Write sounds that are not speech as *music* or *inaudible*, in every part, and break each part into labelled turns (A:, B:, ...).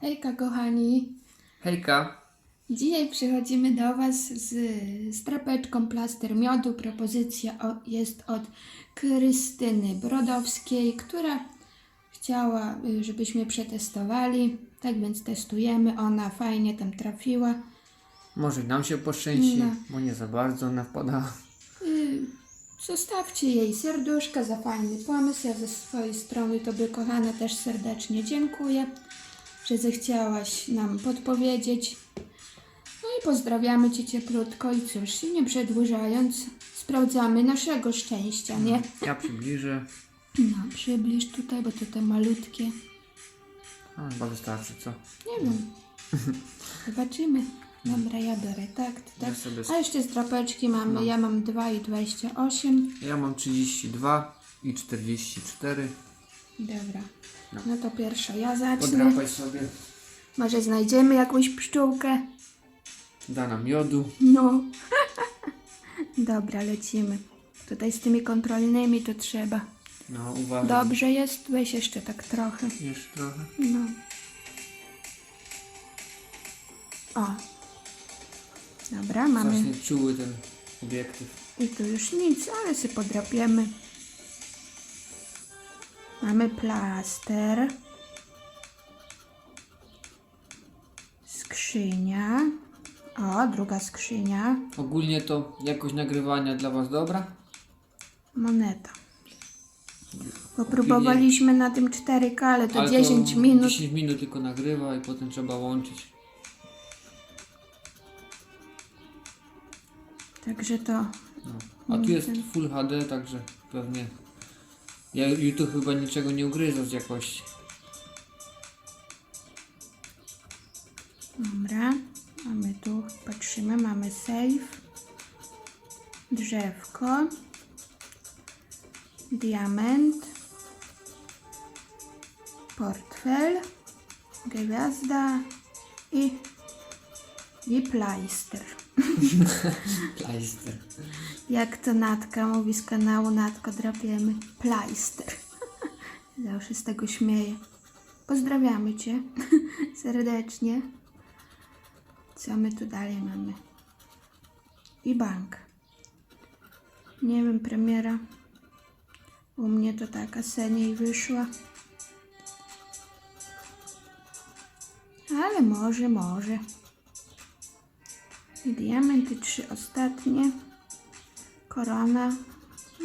A: Hejka kochani,
B: Hejka,
A: dzisiaj przychodzimy do Was z, z trapeczką plaster miodu. Propozycja o, jest od Krystyny Brodowskiej, która chciała, y, żebyśmy przetestowali. Tak więc testujemy, ona fajnie tam trafiła.
B: może nam się poszczęści,
A: No.
B: bo nie za bardzo ona wpada.
A: Y, Zostawcie jej serduszka za fajny pomysł. Ja ze swojej strony Tobie, kochana, też serdecznie dziękuję, że zechciałaś nam podpowiedzieć. No i pozdrawiamy Cię cieplutko i cóż, nie przedłużając, sprawdzamy naszego szczęścia, nie?
B: Ja przybliżę.
A: No, przybliż tutaj, bo to te malutkie.
B: A, chyba wystarczy, co?
A: Nie wiem. Zobaczymy. Dobra, ja biorę tak,
B: Ja
A: tak.
B: sobie...
A: A jeszcze z drapeczki mamy, ja mam 2 i 28.
B: Ja mam 32 i 44.
A: Dobra.
B: No.
A: No to pierwsza ja zacznę.
B: Podrapaj sobie.
A: Może znajdziemy jakąś pszczółkę.
B: Da nam miodu.
A: No. *laughs* Dobra, lecimy. Tutaj z tymi kontrolnymi to trzeba.
B: No, uważaj.
A: Dobrze jest, weź jeszcze tak trochę.
B: Jeszcze trochę.
A: No. O. Dobra, mamy.
B: Strasznie czuły ten obiektyw.
A: I tu już nic, ale sobie podrapiemy. Mamy plaster. Skrzynia. O, druga skrzynia.
B: Ogólnie to jakość nagrywania dla Was dobra?
A: Moneta. Bo próbowaliśmy na tym 4K, ale to
B: Ale
A: 10 minut.
B: 10 minut tylko nagrywa i potem trzeba łączyć.
A: Także to.
B: No. A tu jest Full HD, także pewnie ja YouTube chyba niczego nie ugryzał z jakości.
A: Dobra. Mamy tu, patrzymy, mamy safe. Drzewko. Diament. Portfel. Gwiazda. I, i plajster. *laughs*
B: Pleister.
A: Jak to Natka mówi z kanału Natko drapiemy. Plajster. *laughs* Zawsze z tego śmieję. Pozdrawiamy Cię *laughs* serdecznie. Co my tu dalej mamy? I bank. Nie wiem, premiera. U mnie to taka seniej wyszła. Ale może, może. Diamenty trzy ostatnie. Korona.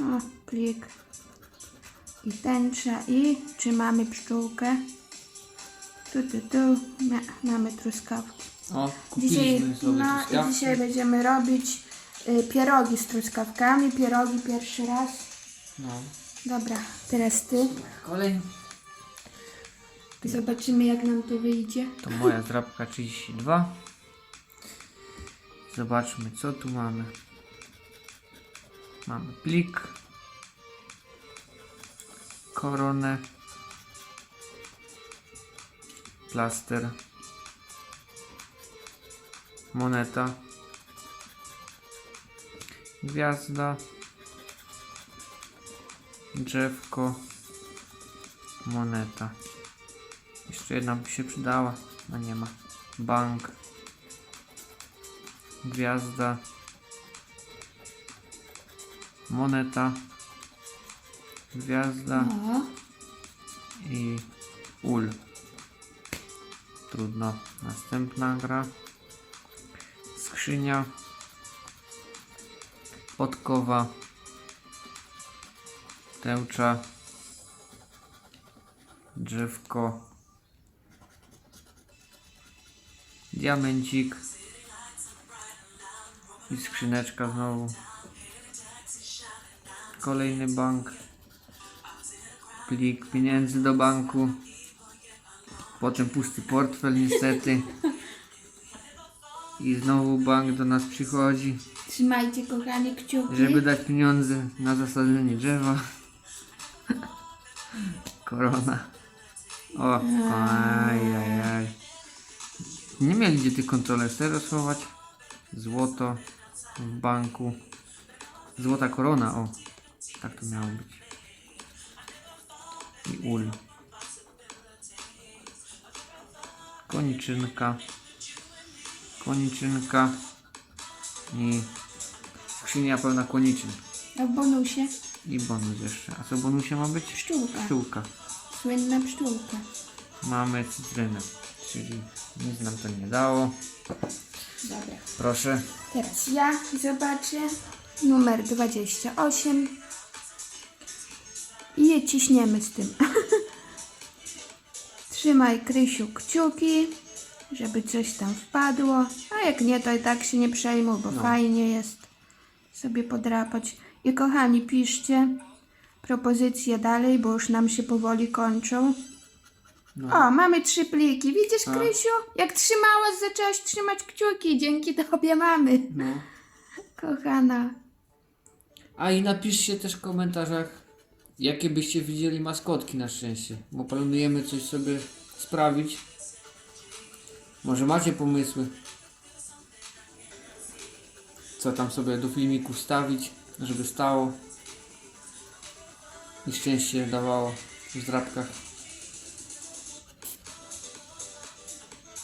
A: O, plik. I tęcza. I czy mamy pszczółkę? Tu, tu, tu. Ma, mamy truskawki.
B: O,
A: Dzisiaj, no, i dzisiaj będziemy robić y, pierogi z truskawkami. Pierogi pierwszy raz.
B: No.
A: Dobra, teraz ty.
B: Kolej.
A: Zobaczymy jak nam to wyjdzie.
B: To moja drapka 32. Zobaczmy co tu mamy. Mamy plik. Koronę. Plaster. Moneta. Gwiazda. Drzewko. Moneta. Jeszcze jedna by się przydała, a nie ma. Bank. Gwiazda. Moneta. Gwiazda
A: O,
B: i ul. Trudno. Następna gra. Skrzynia. Podkowa. Tęcza. Drzewko. Diamencik. I skrzyneczka znowu. Kolejny bank. Plik pieniędzy do banku. Potem pusty portfel niestety. I znowu bank do nas przychodzi,
A: trzymajcie kochani kciuki.
B: żeby dać pieniądze na zasadzenie drzewa. *laughs* Korona. O, ajajaj. Nie mieli gdzie tych kontroler serio schować. Złoto w banku. Złota korona, o. Tak to miało być. I ul. koniczynka, koniczynka i skrzynia pełna koniczyn.
A: A w bonusie
B: I bonus jeszcze. A co w bonusie ma być?
A: pszczółka.
B: Pszczółka.
A: Słynna pszczółka.
B: Mamy cytrynę, czyli nic nam to nie dało.
A: Dobra.
B: Proszę.
A: Teraz ja zobaczę. Numer 28. I je ciśniemy z tym. *laughs* Trzymaj, Krysiu, kciuki, żeby coś tam wpadło. A jak nie, to i tak się nie przejmuj, bo
B: No.
A: fajnie jest sobie podrapać. I kochani, piszcie propozycje dalej, bo już nam się powoli kończą.
B: No.
A: O, mamy trzy pliki. Widzisz,
B: A.
A: Krysiu? Jak trzymałaś, zaczęłaś trzymać kciuki. Dzięki tobie mamy.
B: no. *laughs*
A: Kochana.
B: A i napiszcie też w komentarzach, jakie byście widzieli maskotki na szczęście, bo planujemy coś sobie sprawić. Może macie pomysły, co tam sobie do filmiku wstawić, żeby stało i szczęście dawało w zdrabkach.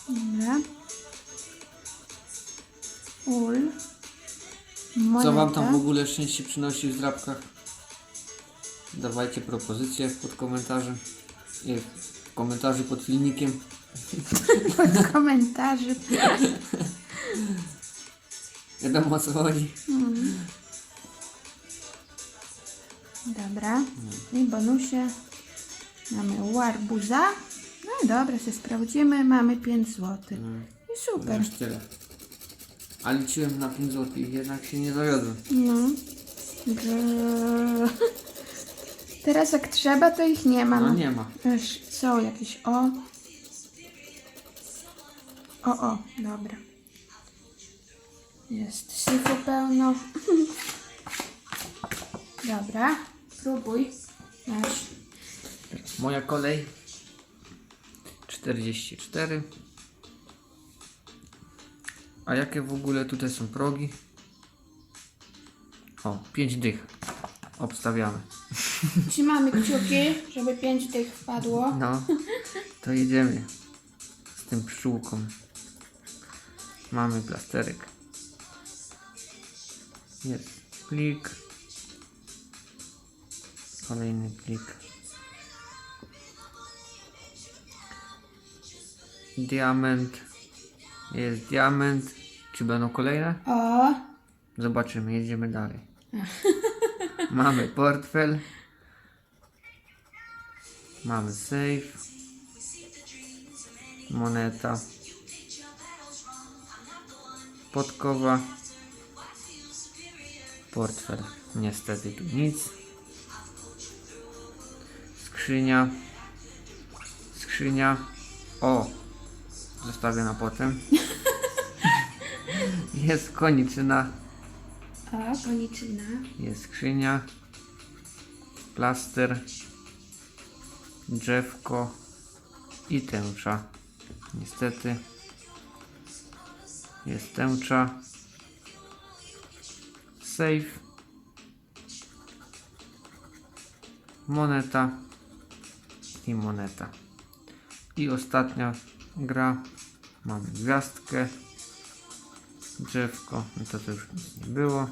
A: Dobra. Ul.
B: Co wam tam w ogóle szczęście przynosi w zdrabkach? Dawajcie propozycje pod komentarzem. Nie, w komentarzu pod filmikiem. *laughs*
A: Pod komentarzy. *laughs*
B: Wiadomo o co chodzi.
A: Dobra. I bonusie mamy warbuza. No dobra, się sprawdzimy. Mamy 5 zł. I super.
B: Już tyle. A liczyłem na 5 zł i jednak się nie zawiodłem.
A: No. Brrr. Teraz jak trzeba, to ich nie ma.
B: No nie ma.
A: Też są jakieś o. O, o, dobra. Jest syfu pełno. Dobra, próbuj. Masz.
B: Moja kolej. 44. A jakie w ogóle tutaj są progi? O, 5 dych. Obstawiamy. *laughs*
A: Trzymamy kciuki, żeby pięć tych wpadło.
B: No, to jedziemy z tym pszczółką. Mamy plasterek. Jest plik. Kolejny plik. Diament. Jest diament. Czy będą kolejne?
A: O,
B: Zobaczymy, jedziemy dalej. *laughs* Mamy portfel. Mamy safe. Moneta. Podkowa. Portfel. Niestety tu nic. Skrzynia. Skrzynia. O! Zostawię na potem. *laughs* Jest koniczyna.
A: o, koniczyna.
B: Jest skrzynia, plaster, drzewko i tęcza. Niestety jest tęcza, safe, moneta i moneta. I ostatnia gra. Mamy gwiazdkę, drzewko, no to, to już nic nie było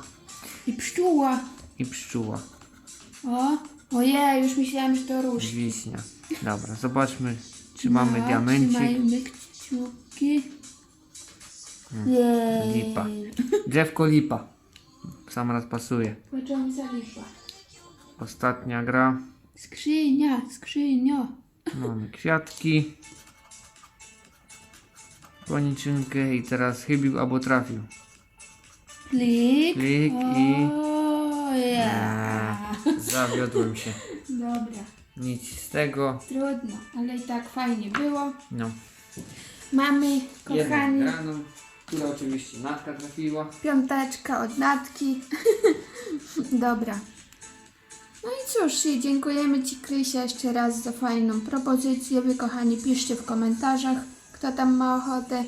A: I pszczóła.
B: i pszczóła.
A: O, ojej, już myślałam, że to róż.
B: Wiśnia. Dobra, zobaczmy, czy mamy
A: No,
B: diamencik.
A: Trzymajmy kciuki. Jej.
B: Hmm. Lipa. Drzewko lipa. Sam raz pasuje.
A: Płaczą za lipa.
B: Ostatnia gra.
A: Skrzynia, skrzynio.
B: Mamy kwiatki. Koniczynkę i teraz chybił albo trafił.
A: Klik.
B: Klik i-
A: O.
B: Eee, zawiodłem się.
A: Dobra,
B: Nic z tego.
A: trudno, ale i tak fajnie było.
B: No.
A: Mamy,
B: Jedną
A: kochani,
B: graną, która oczywiście natka trafiła.
A: piąteczka od Natki. *laughs* Dobra. No i cóż, i dziękujemy Ci, Krysia, jeszcze raz za fajną propozycję. Wy, kochani, piszcie w komentarzach, kto tam ma ochotę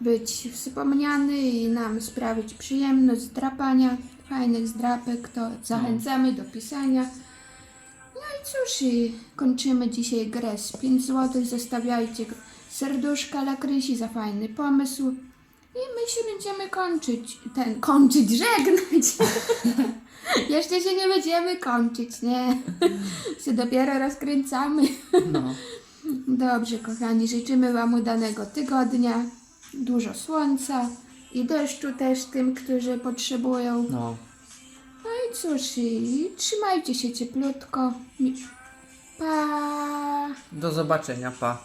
A: być wspomniany i nam sprawić przyjemność zdrapania fajnych zdrapek, to zachęcamy do pisania. No i cóż, i kończymy dzisiaj grę. Z 5 zł zostawiajcie serduszka dla Krysi za fajny pomysł. I my się będziemy kończyć, ten, kończyć, żegnać. *laughs* Jeszcze się nie będziemy kończyć, nie? *laughs* się dopiero rozkręcamy.
B: No.
A: Dobrze, kochani, życzymy Wam udanego tygodnia, dużo słońca i deszczu też tym, którzy potrzebują.
B: No.
A: No i cóż, i trzymajcie się cieplutko. Pa!
B: Do zobaczenia, pa.